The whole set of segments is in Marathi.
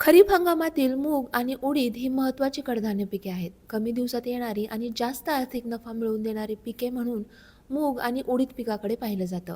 खरीप हंगामातील मूग आणि उडीद ही महत्त्वाची कडधान्य पिके आहेत. कमी दिवसात येणारी आणि जास्त आर्थिक नफा मिळवून देणारी पिके म्हणून मूग आणि उडीद पिकाकडे पाहिलं जातं.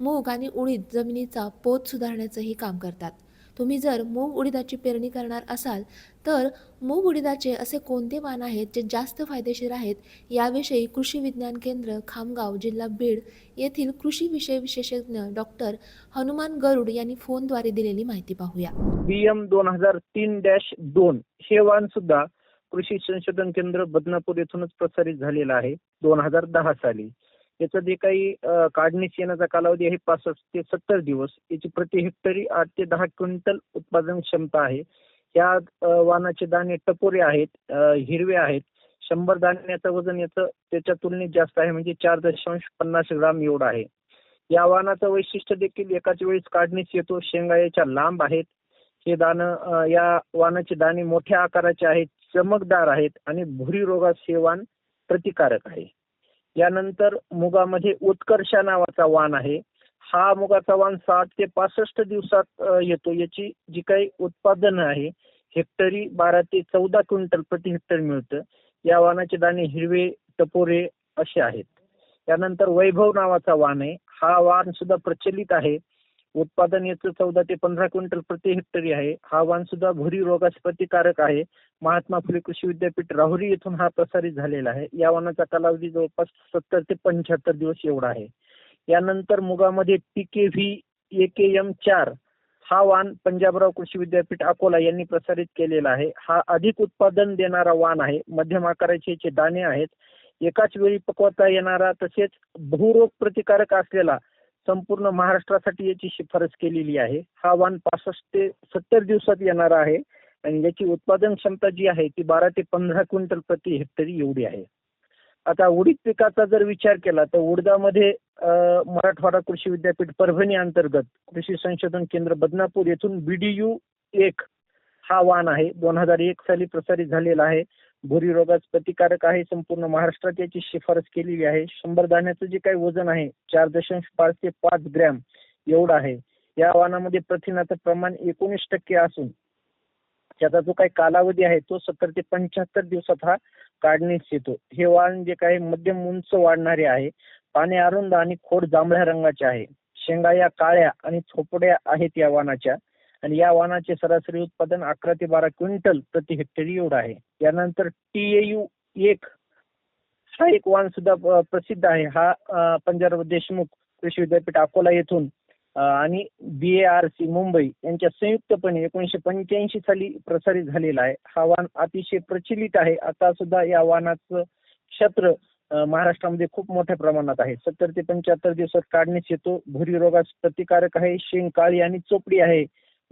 मूग आणि उडीद जमिनीचा पोत सुधारण्याचंही काम करतात. तुम्ही जर मूग उडीदाची पेरणी करणार असाल तर मूग उडीदाचे असे कोणते वाण आहेत जे जास्त फायदेशीर आहेत? याविषयी कृषी विज्ञान केंद्र खामगाव जिल्हा बीड येथील कृषी विषय विशेषज्ञ डॉक्टर हनुमान गरुड यांनी फोनद्वारे दिलेली माहिती पाहूया. बीएम दोन हजार तीन डॅश दोन हे वाण सुद्धा कृषी संशोधन केंद्र बदनापूर येथूनच प्रसारित झालेलं आहे दोन हजार दहा साली. त्याचं जे काही काढणीस येण्याचा कालावधी आहे पासष्ट ते सत्तर दिवस. याची प्रति हेक्टरी आठ ते दहा क्विंटल उत्पादन क्षमता आहे. या वाहनाचे दाणे टपोरे आहेत हिरवे आहेत. शंभर दाण्याचं वजन याचं त्याच्या तुलनेत जास्त आहे म्हणजे चार दशांश पन्नास ग्राम एवढं आहे. या वाहनाचं वैशिष्ट्य देखील एकाच वेळेस काढणीस येतो. शेंगा याच्या लांब आहेत. हे दाणं या वाहनाचे दाणे मोठ्या आकाराचे आहेत चमकदार आहेत आणि भुरी रोगास हे वाण प्रतिकारक आहे. यानंतर मुगामध्ये उत्कर्षा नावाचा वाण आहे. हा मुगाचा वाण साठ ते पासष्ट दिवसात येतो. याची जी काही उत्पादन आहे हेक्टरी बारा ते चौदा क्विंटल प्रति हेक्टर मिळतं. या वाणाचे दाणे हिरवे टपोरे असे आहेत. त्यानंतर वैभव नावाचा वाण आहे. हा वाण सुद्धा प्रचलित आहे. उत्पादन याचं चौदा ते पंधरा क्विंटल प्रति हेक्टरी आहे. हा वाण सुद्धा भुरी रोगास प्रतिकारक आहे. महात्मा फुले कृषी विद्यापीठ राहुरी येथून हा प्रसारित झालेला आहे. या वाणाचा कालावधी जवळपास सत्तर ते पंच्याहत्तर दिवस एवढा आहे. यानंतर मुगामध्ये पीके व्ही एके एम चार हा वाण पंजाबराव कृषी विद्यापीठ अकोला यांनी प्रसारित केलेला आहे. हा अधिक उत्पादन देणारा वाण आहे. मध्यम आकाराचे याचे दाणे आहेत. एकाच वेळी पकवता येणारा तसेच भूरोग प्रतिकारक असलेला संपूर्ण महाराष्ट्रासाठी याची शिफारस केलेली आहे. हा वाण पासष्ट ते सत्तर दिवसात येणार आहे आणि याची उत्पादन क्षमता जी आहे ती बारा ते पंधरा क्विंटल प्रति हेक्टरी एवढी आहे. आता उडीद पिकाचा जर विचार केला तर उडदामध्ये मराठवाडा कृषी विद्यापीठ परभणी अंतर्गत कृषी संशोधन केंद्र बदनापूर येथून बीडीयू एक हा वाण आहे. दोन हजार एक साली प्रसारित झालेला आहे. भुरी रोगास प्रतिकारक आहे. संपूर्ण महाराष्ट्रात याची शिफारस केलेली आहे. शंभर दाण्याचं जे काही वजन आहे चार दशांश पाच ते पाच ग्रॅम एवढं आहे. या वाहनामध्ये प्रथिनाचं प्रमाण एकोणीस टक्के असून त्याचा जो काही कालावधी आहे तो सत्तर ते पंच्याहत्तर दिवसात हा काढणीस येतो. हे वाहन जे काही मध्यम उंच वाढणारे आहे पाने अरुंद आणि खोड जांभळ्या रंगाचे आहे. शेंगा या काळ्या आणि थोपड्या आहेत या वाहनाच्या आणि या वाहनाचे सरासरी उत्पादन अकरा ते बारा क्विंटल प्रति हेक्टरी एवढं आहे. यानंतर टीएयू एक हा एक वाण सुद्धा प्रसिद्ध आहे. हा पंजाब देशमुख कृषी विद्यापीठ अकोला येथून आणि B A R C Mumbai यांच्या संयुक्तपणे एकोणीशे पंच्याऐंशी साली प्रसारित झालेला आहे. हा वाण अतिशय प्रचलित आहे. आता सुद्धा या वाहनाचं क्षेत्र महाराष्ट्रामध्ये खूप मोठ्या प्रमाणात आहे. सत्तर ते पंच्याहत्तर दिवसात काढण्यास येतो. भुरी रोगास प्रतिकारक आहे. शेंग काळी आणि चोपडी आहे.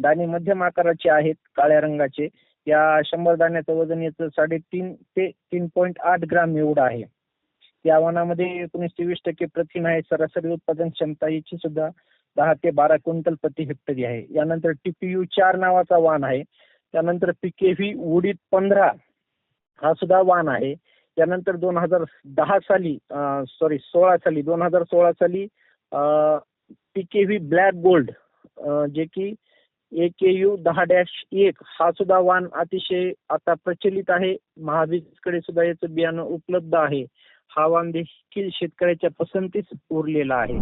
दाणे मध्यम आकाराचे आहेत काळ्या रंगाचे. या शंभर दाण्याचं वजन याचं साडेतीन ते तीन पॉईंट आठ ग्राम एवढं आहे. या वनामध्ये एकोणीस ते वीस टक्के प्रथिन आहे. सरासरी उत्पादन क्षमता याची सुद्धा दहा ते बारा क्विंटल प्रति हेक्टरी आहे. यानंतर टीपीयू चार नावाचा वाण आहे. त्यानंतर पीकेव्ही उडीद पंधरा हा सुद्धा वाण आहे. त्यानंतर दोन हजार दहा साली सॉरी सोळा साली दोन हजार सोळा साली पीकेव्ही ब्लॅक गोल्ड जे की एकेयू दहा डॅश एक हा सुद्धा वाण अतिशय आता प्रचलित आहे. महाबीजकडे सुद्धा याचं बियाणं उपलब्ध आहे. हा वाण देखील शेतकऱ्याच्या पसंतीस उरलेला आहे.